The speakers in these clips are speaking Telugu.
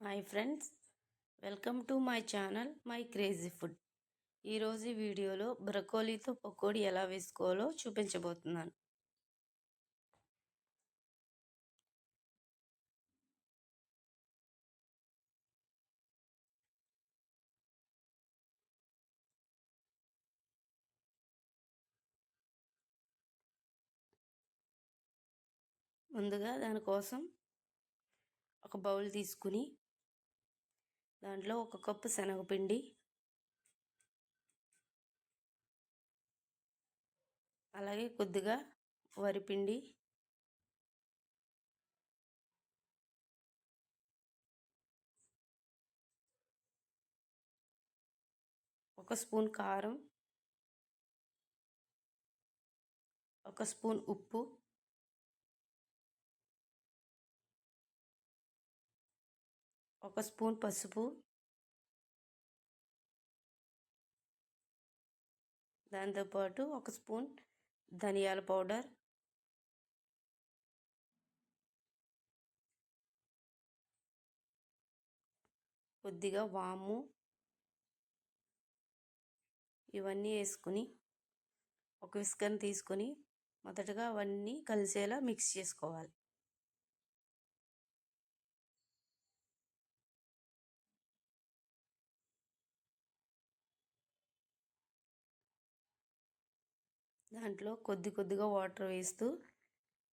Hi friends welcome to my channel my crazy food ఈరోజు వీడియోలో బ్రకోలీతో పకోడీ ఎలా వేసుకోవాలో చూపించబోతున్నాను. ముందుగా దానికోసం ఒక బౌల్ తీసుకుని దాంట్లో ఒక కప్పు శనగపిండి అలాగే కొద్దిగా వరిపిండి ఒక స్పూన్ కారం ఒక స్పూన్ ఉప్పు ఒక స్పూన్ పసుపు. దాంతోపాటు ఒక స్పూన్ ధనియాల పౌడర్. కొద్దిగా వాము. ఇవన్నీ వేసుకుని ఒక విస్కర్ని తీసుకొని మొదటగా అవన్నీ కలిసేలా మిక్స్ చేసుకోవాలి. దాంట్లో కొద్ది కొద్దిగా వాటర్ వేస్తూ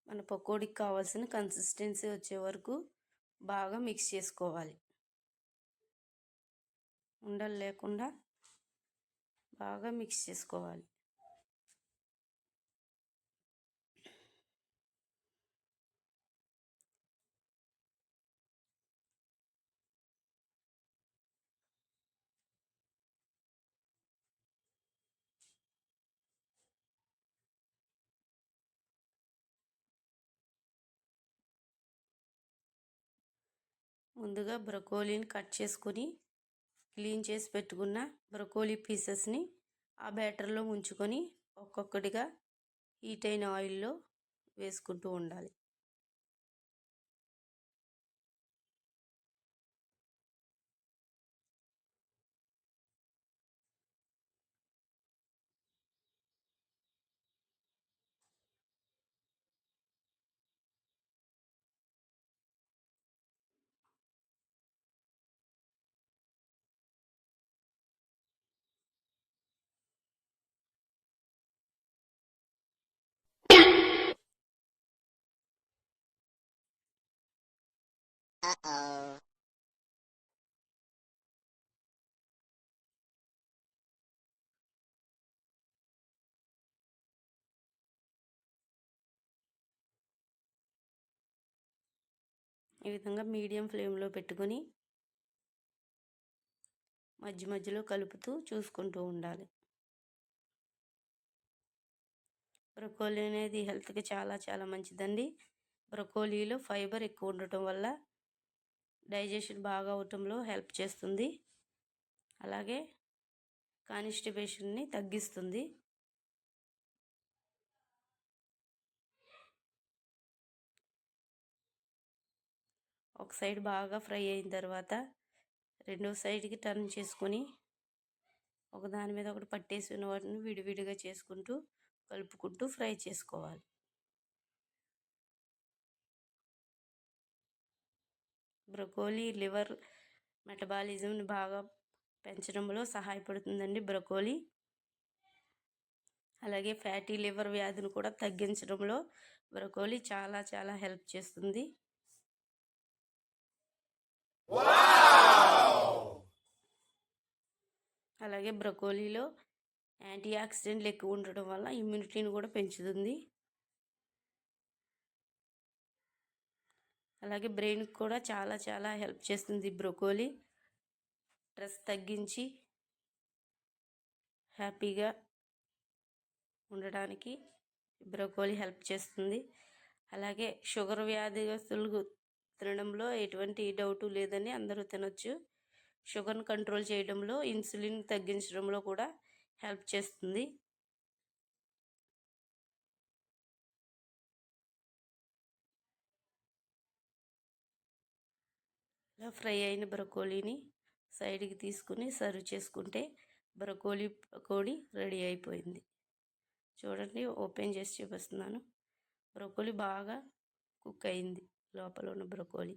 మన పకోడీకి కావాల్సిన కన్సిస్టెన్సీ వచ్చే వరకు బాగా మిక్స్ చేసుకోవాలి. ఉండలు లేకుండా బాగా మిక్స్ చేసుకోవాలి. ముందుగా బ్రొకోలీని కట్ చేసుకొని క్లీన్ చేసి పెట్టుకున్న బ్రొకోలీ పీసెస్ని ఆ బ్యాటర్లో ఉంచుకొని ఒక్కొక్కటిగా హీట్ అయిన ఆయిల్లో వేసుకుంటూ ఉండాలి. Uh-oh. ఈ విధంగా మీడియం ఫ్లేమ్లో పెట్టుకొని మధ్య మధ్యలో కలుపుతూ చూసుకుంటూ ఉండాలి బ్రొకోలీ అనేది హెల్త్కి చాలా చాలా మంచిదండి బ్రొకోలీలో ఫైబర్ ఎక్కువ ఉండటం వల్ల డైజెషన్ బాగా అవటంలో హెల్ప్ చేస్తుంది. అలాగే కానిస్టిపేషన్ని తగ్గిస్తుంది. ఒక సైడ్ బాగా ఫ్రై అయిన తర్వాత రెండో సైడ్కి టర్న్ చేసుకొని ఒక దాని మీద ఒకటి పట్టేసి ఉన్న వాటిని విడివిడిగా చేసుకుంటూ కలుపుకుంటూ ఫ్రై చేసుకోవాలి. బ్రొకోలీ లివర్ మెటబాలిజంని బాగా పెంచడంలో సహాయపడుతుందండి బ్రొకోలీ. అలాగే ఫ్యాటీ లివర్ వ్యాధిని కూడా తగ్గించడంలో బ్రొకోలీ చాలా చాలా హెల్ప్ చేస్తుంది. అలాగే బ్రొకోలీలో యాంటీ ఆక్సిడెంట్లు ఎక్కువ ఉండడం వల్ల ఇమ్యూనిటీని కూడా పెంచుతుంది. అలాగే బ్రెయిన్కి కూడా చాలా చాలా హెల్ప్ చేస్తుంది. బ్రొకోలీ స్ట్రెస్ తగ్గించి హ్యాపీగా ఉండడానికి బ్రొకోలీ హెల్ప్ చేస్తుంది. అలాగే షుగర్ వ్యాధిగ్రస్తులు తినడంలో ఎటువంటి డౌటు లేదని అందరూ తినొచ్చు. షుగర్ని కంట్రోల్ చేయడంలో ఇన్సులిన్ తగ్గించడంలో కూడా హెల్ప్ చేస్తుంది. ఇలా ఫ్రై అయిన బ్రకోలీని సైడ్కి తీసుకుని సర్వ్ చేసుకుంటే బ్రకోలీ పకోడీ రెడీ అయిపోయింది. చూడండి ఓపెన్ చేసి చూపిస్తున్నాను. బ్రకోలీ బాగా కుక్ అయింది లోపల ఉన్న బ్రకోలీ.